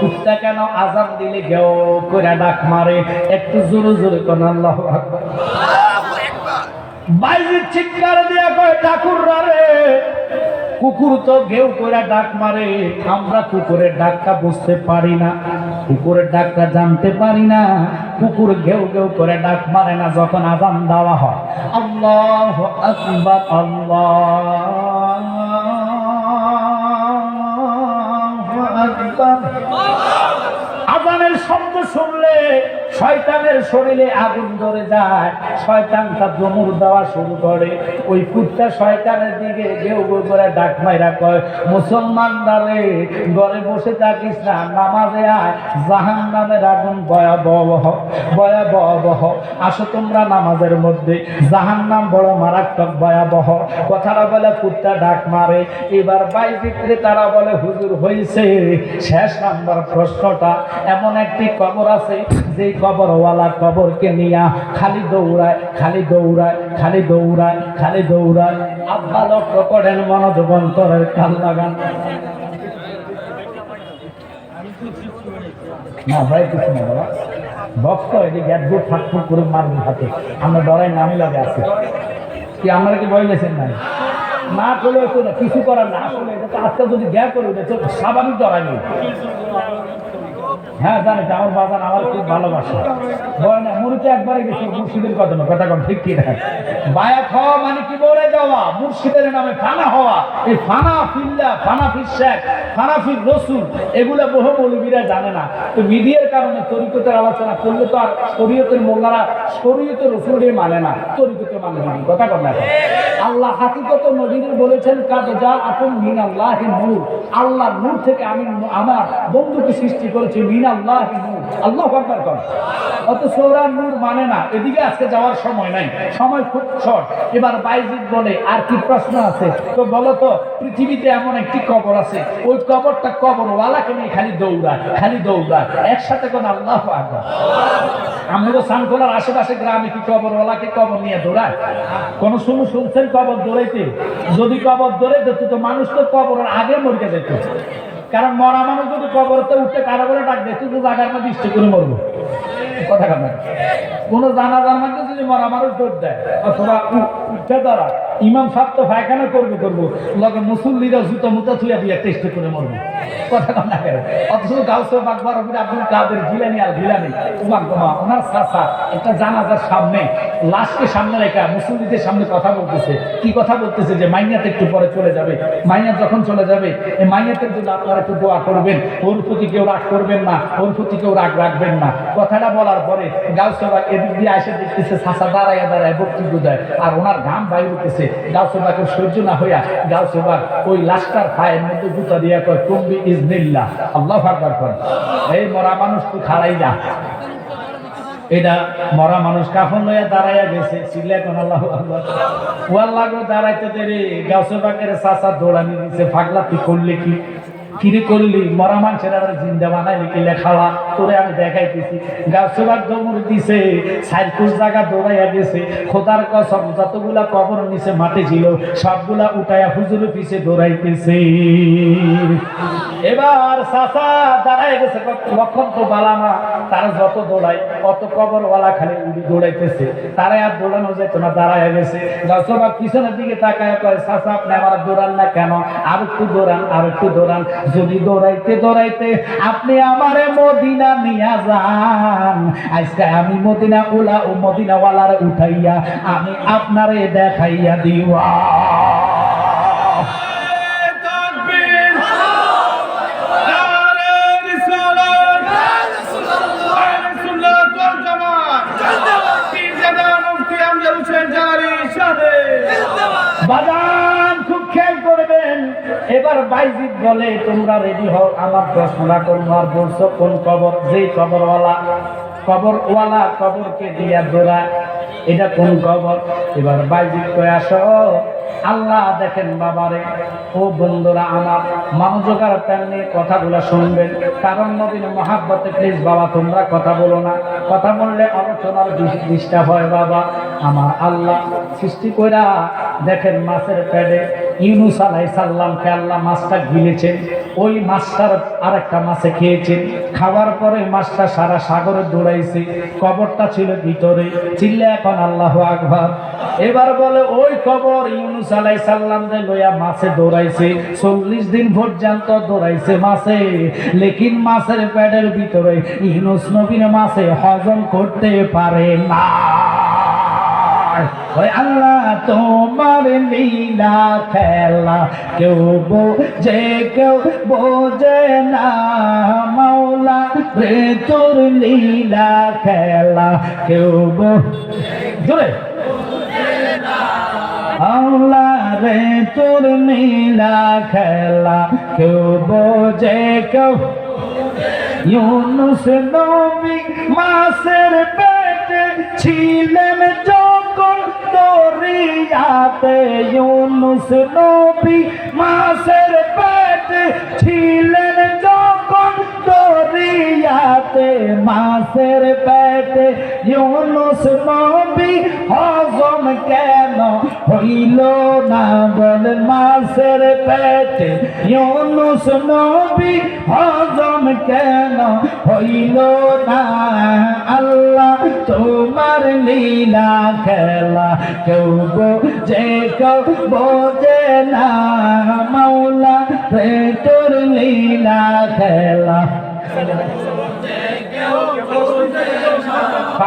কুত্তা কেন আজান দিলে গেও করে ডাক মারে? একটু জোরে জোরে কোন, আল্লাহ বাইরের চিৎকার দিয়া কয় ঠাকুর রে, কুকুর তো ঘেউ করে ডাক মারে। আমরা কুকুরের ডাকটা বুঝতে পারি না, কুকুরের ডাকটা জানতে পারি না। কুকুর ঘেউ ঘেউ করে ডাক মারে না যখন আজান দেওয়া হয়। আল্লাহ আকবার, আল্লাহ আজানের শব্দ শুনলে শয়তানের শরীরে আগুন ধরে যায়, শয়তানটা জমুর দেওয়া শুরু করে। ওই কুত্তা শয়তানের দিকে কেউ করে ডাক মাইরা কয় মুসলমানদারে ঘরে বসে থাকিস না, নামাজে আয় জাহান নামের আগুন ভয়াবহ ভয়াবহ। আসো তোমরা নামাজের মধ্যে জাহান নাম বড় মারাত্মক ভয়াবহ। কথাটা বলে কুত্তা ডাক মারে। এবার বাইরে তারা বলে, হুজুর হয়েছে শেষ নাম্বার প্রশ্নটা, এমন একটি কবর আছে যে কবরওয়ালা কবরকে নিয়া খালি দৌড়ায় খালি দৌড়ায় খালি দৌড়ায় খালি দৌড়ায়। আব্বা লক্ষ্য করেন মনোযোগ অন্তরের কাল লাগান স্বাভাবিক হ্যাঁ জানি তো, আমার বাগান আমার খুব ভালোবাসে। বলে না মুড়িতে একবারে গেছে মুর্শিদের কথা কথা কম ঠিক কি না বায়া খাওয়া মানে কি বলে যাওয়া মুর্শিদের নামে ফানা হওয়া, এই ফানা ফিল্লা, ফানা ফির শেখ, ফানা ফির রসুল, এগুলো বহু মৌলবীরা জানে না। তো মিডিয়ার কারণে তরিকতের আলোচনা করলে তো আর শরীয়তের মোল্লারা শরীয়তের রসুলের মানে না, তরিকতের মানে না। কথা না আল্লাহ হাকিকত নবীদের বলেছেন কাজ যা আপন মিন আল্লাহ নূর আল্লাহর নূর থেকে আমি আমার বন্ধুকে সৃষ্টি করেছি মিন আল্লাহ নূর। আল্লাহ আকবার কর অত সৌরান নূর মানে না। এদিকে আজকে যাওয়ার সময় নাই। সময় খুব শর্ট এবার বাইজিৎ বলে, আর কি প্রশ্ন আছে? তো বলো তো, পৃথিবীতে এমন একটি কবর আছে। ওই কবরটা কবরওয়ালাকে নিয়ে খালি দৌড়ায় খালি দৌড়ায়। একসাথে কোন আল্লাহ আকবার। আমাদের সানকোলার আশেপাশে গ্রামে কি কবরওয়ালাকে কবর নিয়ে দৌড়ায়? কোন সময় শুনছেন কবর দৌড়াইতে? যদি কবর দৌড়ে যেত তো মানুষ তো কবরের আগে মরে যেত। কারণ মরা মানুষ যদি কবরতে উঠতে কারও করে ডাক দিত তো জায়গার মধ্যে ইষ্ট করে মরবো। কথা কথা কোন জানাজার মধ্যে যদি মরা মানুষ দৌড় দেয়, অথবা উ- উঠে দ্বারা ইমাম সাহেব তো পায়খানা করব করব। লগে মুসল্লিরা জুতো মুতো থুয়া দিয়ে টেস্ট করে মরবো। গাউসে যখন চলে যাবে মাইনাতের জন্য আপনারা একটু দোয়া করবেন। ওর প্রতি কেউ রাগ করবেন না, ওর প্রতি কেউ রাগ রাখবেন না। কথাটা বলার পরে গাউসেবা এদিক দিয়ে এসে দেখতেছে দাঁড়ায় দাঁড়ায় বক্তব্য দেয়, আর ওনার ঘাম বাইর উঠতেছে। গাউসেবাকে সহ্য না হইয়া গাছবাক ওই লাশটার পায়ের মধ্যে জুতা দিয়া কয়, কুম্বি ইজনিল্লা আল্লাহ আকবার কর। এই মরা মানুষ তো খাড়াই না। এটা মরা মানুষ কাফন লইয়া দাঁড়াইয়া গেছে চিল্লা কোন আল্লাহ ও আল্লাহ দাঁড়াইতে দেরি। গাছবাকের বাকের চাচা দৌড়ানি দিছে ফাগলা তুই করলে কি? কিরে করলি, মরা মানুষের আর জিন্দা বানাইলি কি লেখাওয়া তোরে আমি দেখাইতেছি। গাছবার দমর দিছে সাইকুশ জায়গা দৌড়াইয়া দিছে খোদার কসম, যতগুলা কবর নিচে মাটি ছিল, সবগুলা উঠাইয়া হুজুর পিছে দৌড়াইতেছে। এবার চাচা দাঁড়ায় গেছে লক্ষণ তো বালামা তারা যত দৌড়ায়, অত কবরওয়ালা খালি উড়ি দৌড়াইতেছে। তারা আর দৌড়ানো যেত না, দাঁড়ায় গেছে। যশোবা পিছনের দিকে তাকায় কয়, চাচা, আপনি আমার দৌড়ান না কেন? আর একটু দৌড়ান, আর একটু দৌড়ান। যদি দৌড়াইতে দৌড়াইতে আপনি আমারে মদিনা নিয়া যান। আজকে আমি মদিনা ওলা ও মদিনাওয়ালার উঠাইয়া, আমি আপনারে দেখাইয়া দিওয়া। বাদান খুব খেয়াল করবেন। এবার বাইজিদ বলে, তোমরা রেডি হও, আমার প্রশ্নটা করব আর বলছো কোন কবর? যেই কবরওয়ালা কবরওয়ালা কবরকে দিয়া দোরা এটা কোন কবর? এবার বাইজিদ কয়ে, আসো। আল্লাহ দেখেন বাবারে, ও বন্ধুরা আমার মনোযোগার প্যান নিয়ে কথাগুলো শুনবেন। কারণ নবীন মহাব্বতে প্লিজ বাবা, তোমরা কথা বলো না। কথা বললে আলোচনার ডিস্টার্ব হয় বাবা। আমার আল্লাহ সৃষ্টি কইরা দেখেন মাছের প্যাডে ইউনুস আলাই সাল্লামকে আল্লাহ মাছটা গিলেছেন। ওই মাছটার আরেকটা মাছে খেয়েছেন। খাওয়ার পরে মাছটা সারা সাগরে দৌড়াইছে। কবরটা ছিল ভিতরে। চিল্লে এখন আল্লাহ আকবার। এবার বলে, ওই কবর ইউনুস আলাই সাল্লাম লইয়া মাছে দৌড়াইছে, চল্লিশ দিন পর্যন্ত দৌড়াইছে মাছে। লেকিন মাছের প্যাডের ভিতরে ইউনুস নবীন মাছে হজম করতে পারে না। আল্লাহ, তোমার লীলা খেলা কেউ বোঝে কেউ বোঝে না। মাওলা রে, তোর লীলা খেলা কেউ জোরে। আল্লাহ তোর নীলা খেলা। কেউ বোঝে কেউ ইউনুস নবী মাসের পেটে ছিলেন যখন দরিয়াতে। ইউনুস নবী মাসের পেটে ছিলেন মাসের পেটে ইউনুস নবী হজম কেন হইল না বল মাসের পেটে ইউনুস নবী হজম কেন হইল না? আল্লাহ তোমার লীলা খেলা কেউ বোঝে কেউ বোঝে না। মাওলা রে তোর লীলা খেলা। 我们是共产主。